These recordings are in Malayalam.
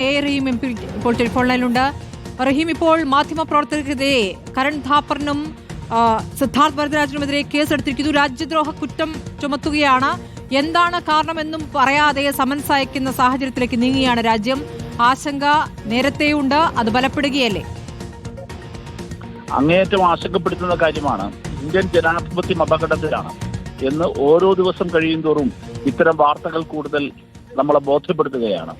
എ എം പി ഇപ്പോൾ ടെലിഫോൺ ലൈനിലുണ്ട് റഹീം ഇപ്പോൾ മാധ്യമപ്രവർത്തകർക്കെതിരെ കരൺ ഥാപ്പറിനും ആ, സിദ്ധാർത്ഥ് വരദരാജനുമെതിരെ കേസെടുത്തിരിക്കുന്നു. രാജ്യദ്രോഹ കുറ്റം ചുമത്തുകയാണ്. എന്താണ് കാരണമെന്നും പറയാതെ സമൻസ് അയക്കുന്ന സാഹചര്യത്തിലേക്ക് നീങ്ങിയാണ് രാജ്യം. ആശങ്ക നേരത്തെയുണ്ട്. അത് ബലപ്പെടുകയല്ലേ? അങ്ങേയറ്റം ആശങ്കപ്പെടുത്തുന്ന കാര്യമാണ് ഇന്ത്യൻ ജനാധിപത്യം അപകടത്തിലാണ് എന്ന് ഓരോ ദിവസം കഴിയും തോറും ഇത്തരം വാർത്തകൾ കൂടുതൽ നമ്മളെ ബോധ്യപ്പെടുത്തുകയാണ്.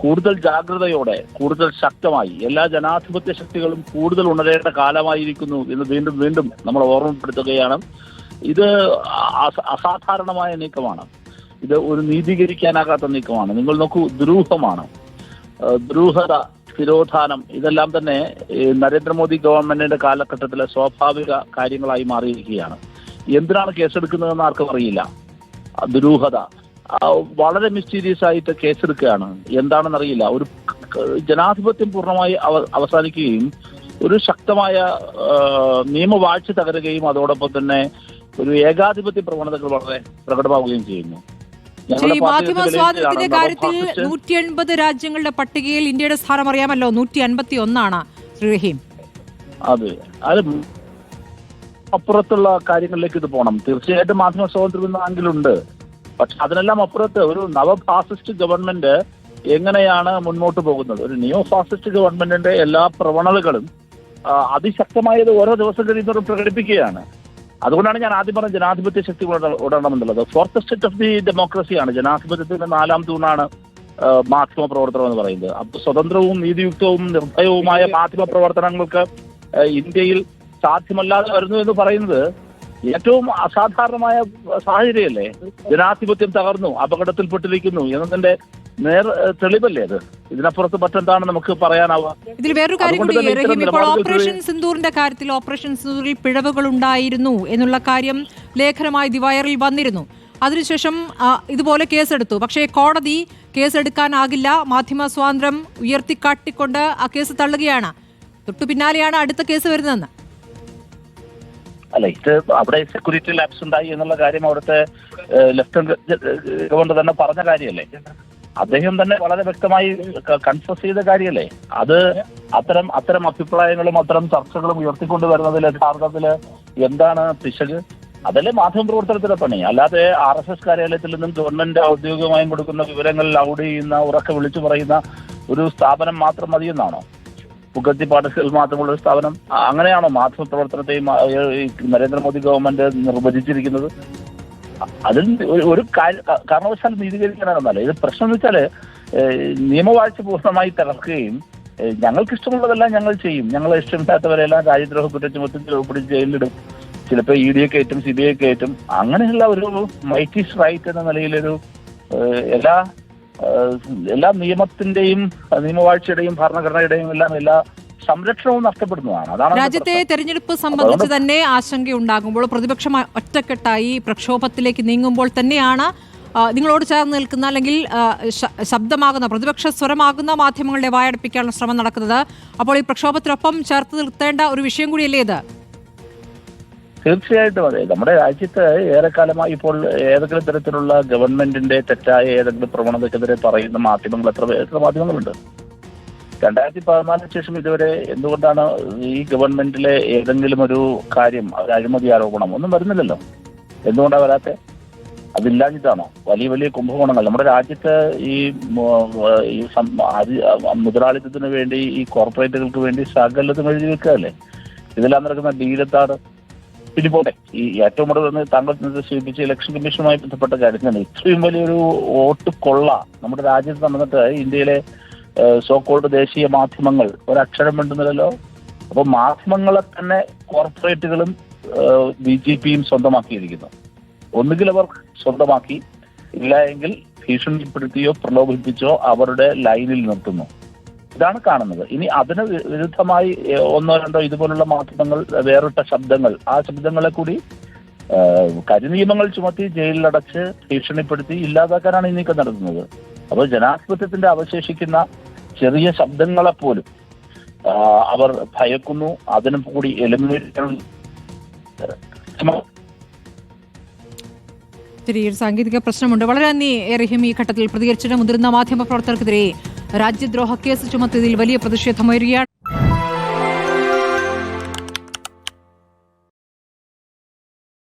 കൂടുതൽ ജാഗ്രതയോടെ കൂടുതൽ ശക്തമായി എല്ലാ ജനാധിപത്യ ശക്തികളും കൂടുതൽ ഉണരേണ്ട കാലമായിരിക്കുന്നു എന്ന് വീണ്ടും വീണ്ടും നമ്മൾ ഓർമ്മപ്പെടുത്തുകയാണ്. ഇത് അസാധാരണമായ നീക്കമാണ്. ഇത് ഒരു നീതീകരിക്കാനാകാത്ത നീക്കമാണ്. നിങ്ങൾ നോക്കൂ ദുരൂഹമാണ്. ദ്രൂഹത തിരോധാനം ഇതെല്ലാം തന്നെ നരേന്ദ്രമോദി ഗവൺമെന്റിന്റെ കാലഘട്ടത്തിലെ സ്വാഭാവിക കാര്യങ്ങളായി മാറിയിരിക്കുകയാണ്. എന്തിനാണ് കേസെടുക്കുന്നതെന്ന് ആർക്കും അറിയില്ല. ദുരൂഹത വളരെ മിസ്റ്റീരിയസ് ആയിട്ട് കേസെടുക്കുകയാണ്. എന്താണെന്നറിയില്ല. ഒരു ജനാധിപത്യം പൂർണമായി അവ- അവസാനിക്കുകയും ഒരു ശക്തമായ നിയമവാഴ്ച തകരുകയും അതോടൊപ്പം തന്നെ ഒരു ഏകാധിപത്യ പ്രവണതകൾ വളരെ പ്രകടമാവുകയും ചെയ്യുന്നു. ശരി മാധ്യമ സ്വാതന്ത്ര്യത്തിന്റെ കാര്യത്തിൽ നൂറ്റി എൺപത് രാജ്യങ്ങളുടെ പട്ടികയിൽ ഇന്ത്യയുടെ സ്ഥാനം അറിയാമല്ലോ. നൂറ്റി അൻപത്തി ഒന്നാണ് റഹീം. അതെ. അത് അപ്പുറത്തുള്ള കാര്യങ്ങളിലേക്ക് ഇത് പോകണം തീർച്ചയായിട്ടും മാധ്യമ സ്വാതന്ത്ര്യം എന്ന പക്ഷെ അതിനെല്ലാം അപ്പുറത്ത് ഒരു നവഫാസിസ്റ്റ് ഗവൺമെന്റ് എങ്ങനെയാണ് മുന്നോട്ട് പോകുന്നത്? ഒരു നിയോ ഫാസിസ്റ്റ് ഗവൺമെന്റിന്റെ എല്ലാ പ്രവണതകളും അതിശക്തമായത് ഓരോ ദിവസം കഴിയുന്നവരും പ്രകടിപ്പിക്കുകയാണ്. അതുകൊണ്ടാണ് ഞാൻ ആദ്യം പറഞ്ഞ ജനാധിപത്യ ശക്തി ഉട- ഉടണമെന്നുള്ളത് ഫോർത്ത് സ്റ്റേറ്റ് ഓഫ് ദി ഡെമോക്രസിയാണ് ജനാധിപത്യത്തിന്റെ നാലാം തൂണാണ് മാധ്യമ പ്രവർത്തനം എന്ന് പറയുന്നത്. അപ്പൊ സ്വതന്ത്രവും നീതിയുക്തവും നിർഭയവുമായ മാധ്യമ പ്രവർത്തനങ്ങൾക്ക് ഇന്ത്യയിൽ സാധ്യമല്ലാതെ വരുന്നു എന്ന് പറയുന്നത് ഏറ്റവും അസാധാരണമായ സാഹചര്യമല്ലേ? ജനാധിപത്യം തകർന്നു അപകടത്തിൽപ്പെട്ടിരിക്കുന്നു എന്നതിന്റെ നേർ തെളിവല്ലേ അത്? ഇതിനപ്പുറത്ത് മറ്റെന്താണ് നമുക്ക് പറയാനാവുക? ഇതിൽ വേറൊരു കാര്യം കൂടി റഹീം ഇപ്പോൾ ഓപ്പറേഷൻ സിന്ദൂറിന്റെ കാര്യത്തിൽ ഓപ്പറേഷൻ പിഴവുകൾ ഉണ്ടായിരുന്നു എന്നുള്ള കാര്യം ലേഖനമായി ദിവായറിൽ വന്നിരുന്നു. അതിനുശേഷം ഇതുപോലെ കേസെടുത്തു. പക്ഷേ കോടതി കേസെടുക്കാനാകില്ല. മാധ്യമ സ്വാതന്ത്ര്യം ഉയർത്തിക്കാട്ടിക്കൊണ്ട് ആ കേസ് തള്ളുകയാണ്. തൊട്ടു പിന്നാലെയാണ് അടുത്ത കേസ് വരുന്നതെന്ന്. അല്ല ഇത് അവിടെ സെക്യൂരിറ്റി ലാബ്സ് ഉണ്ടായി എന്നുള്ള കാര്യം അവിടുത്തെ ലെഫ്റ്റനന്റ് ഗവർണർ തന്നെ പറഞ്ഞ കാര്യമല്ലേ? അദ്ദേഹം തന്നെ വളരെ വ്യക്തമായി കൺഫസ് ചെയ്ത കാര്യമല്ലേ? അത് അത്തരം അത്തരം അഭിപ്രായങ്ങളും അത്തരം ചർച്ചകളും ഉയർത്തിക്കൊണ്ട് വരുന്നതിൽ യഥാർത്ഥത്തിൽ എന്താണ് പിശക്? അതല്ലേ മാധ്യമ പ്രവർത്തനത്തിന്റെ പണി. അല്ലാതെ ആർ എസ് എസ് കാര്യാലയത്തിൽ നിന്നും ഗവൺമെന്റ് ഔദ്യോഗികമായും കൊടുക്കുന്ന വിവരങ്ങൾ ലൗഡ് ചെയ്യുന്ന ഉറക്കെ വിളിച്ചു പറയുന്ന ഒരു സ്ഥാപനം മാത്രം മതിയെന്നാണോ? പുകത്തി പാഠശാല മാത്രമുള്ള ഒരു സ്ഥാപനം. അങ്ങനെയാണോ മാധ്യമ പ്രവർത്തനത്തെയും നരേന്ദ്രമോദി ഗവൺമെന്റ് നിർവചിച്ചിരിക്കുന്നത്? അതിൽ ഒരു- കാരണവശാൽ നീതീകരിക്കാനാണെന്നല്ല ഇത് പ്രശ്നം എന്ന് വെച്ചാൽ നിയമവാഴ്ച പൂർണമായി തകർക്കുകയും ഞങ്ങൾക്ക് ഇഷ്ടമുള്ളതെല്ലാം ഞങ്ങൾ ചെയ്യും. ഞങ്ങൾ ഇഷ്ടമില്ലാത്തവരെല്ലാം രാജ്യദ്രോഹ കുറ്റം ചുമത്തി ഉൾപ്പെടുത്തി ജയിലിലിടും. ചിലപ്പോൾ ഇ ഡി എ കയറ്റും സി ബി ഐ കയറ്റും. അങ്ങനെയുള്ള ഒരു മൈറ്റിസ് റൈറ്റ് എന്ന നിലയിലൊരു എല്ലാ എല്ലാ നിയമത്തിന്റെയും നിയമവാഴ്ചയുടെയും ഭരണഘടനയുടെയും എല്ലാം എല്ലാ സംരക്ഷണവും നഷ്ടപ്പെടുന്നതാണ്. അതാണ് രാജ്യത്തെ. തെരഞ്ഞെടുപ്പ് സംബന്ധിച്ച് തന്നെ ആശങ്കയുണ്ടാകുമ്പോൾ പ്രതിപക്ഷം ഒറ്റക്കെട്ടായി പ്രക്ഷോഭത്തിലേക്ക് നീങ്ങുമ്പോൾ തന്നെയാണ് നിങ്ങളോട് ചേർന്ന് നിൽക്കുന്ന അല്ലെങ്കിൽ ശബ്ദമാകുന്ന പ്രതിപക്ഷ സ്വരമാകുന്ന മാധ്യമങ്ങളുടെ വായടപ്പിക്കാനുള്ള ശ്രമം നടക്കുന്നത്. അപ്പോൾ ഈ പ്രക്ഷോഭത്തിനൊപ്പം ചേർത്ത് നിർത്തേണ്ട ഒരു വിഷയം കൂടിയല്ലേ ഇത്? തീർച്ചയായിട്ടും അതെ. നമ്മുടെ രാജ്യത്ത് ഏറെക്കാലമായി ഇപ്പോൾ ഏതെങ്കിലും തരത്തിലുള്ള ഗവൺമെന്റിന്റെ തെറ്റായ ഏതെങ്കിലും പ്രവണതയ്ക്കെതിരെ പറയുന്ന മാധ്യമങ്ങൾ എത്ര എത്ര മാധ്യമങ്ങളുണ്ട്? രണ്ടായിരത്തി പതിനാലിന് ശേഷം ഇതുവരെ എന്തുകൊണ്ടാണ് ഈ ഗവൺമെന്റിലെ ഏതെങ്കിലും ഒരു കാര്യം ഒരു അഴിമതി ആരോപണം ഒന്നും വരുന്നില്ലല്ലോ? എന്തുകൊണ്ടാണ് വരാത്തെ? അതില്ലാഞ്ഞിട്ടാണോ? വലിയ വലിയ കുംഭകോണങ്ങൾ. നമ്മുടെ രാജ്യത്ത് ഈ മുതലാളിത്തത്തിന് വേണ്ടി ഈ കോർപ്പറേറ്റുകൾക്ക് വേണ്ടി സകലതും എഴുതി വെക്കുകയല്ലേ? ഇതെല്ലാം നടക്കുന്ന ഡീലത്താണ് പോട്ടെ ഈ ഏറ്റവും കൂടുതൽ തന്നെ താങ്കൾ സൂചിപ്പിച്ച ഇലക്ഷൻ കമ്മീഷനുമായി ബന്ധപ്പെട്ട കാര്യം തന്നെ ഇത്രയും വലിയൊരു വോട്ട് കൊള്ള നമ്മുടെ രാജ്യത്ത് നടന്നിട്ട് ഇന്ത്യയിലെ സോക്കോൾഡ് ദേശീയ മാധ്യമങ്ങൾ ഒരക്ഷരം വേണ്ടുന്നില്ലല്ലോ അപ്പൊ മാധ്യമങ്ങളെ തന്നെ കോർപ്പറേറ്റുകളും ബി ജെ പിയും സ്വന്തമാക്കിയിരിക്കുന്നു. ഒന്നുകിൽ അവർ സ്വന്തമാക്കി ഇല്ല എങ്കിൽ ഭീഷണിപ്പെടുത്തിയോ പ്രലോഭിപ്പിച്ചോ അവരുടെ ലൈനിൽ നിർത്തുന്നു. ഇതാണ് കാണുന്നത്. ഇനി അതിന് വിരുദ്ധമായി ഒന്നോ രണ്ടോ ഇതുപോലുള്ള മാധ്യമങ്ങൾ വേറിട്ട ശബ്ദങ്ങൾ ആ ശബ്ദങ്ങളെ കൂടി കരി കരിനിയമങ്ങൾ ചുമത്തി ജയിലിലടച്ച് ഭീഷണിപ്പെടുത്തി ഇല്ലാതാക്കാനാണ് ഈ നീക്കം നടത്തുന്നത്. അപ്പോൾ ജനാധിപത്യത്തിന്റെ അവശേഷിക്കുന്ന ചെറിയ ശബ്ദങ്ങളെ പോലും ആ, അവർ ഭയക്കുന്നു. അതിനും കൂടി എലിമിനേറ്റ് സാങ്കേതിക പ്രശ്നമുണ്ട്. വളരെ നന്ദി റഹീം ഈ ഘട്ടത്തിൽ പ്രതികരിച്ചിട്ട് മുതിർന്ന മാധ്യമ പ്രവർത്തകർക്കെതിരെ. രാജ്യദ്രോഹ കേസ് ചുമത്തിയതിൽ വലിയ പ്രതിഷേധമുയരുകയാണ്.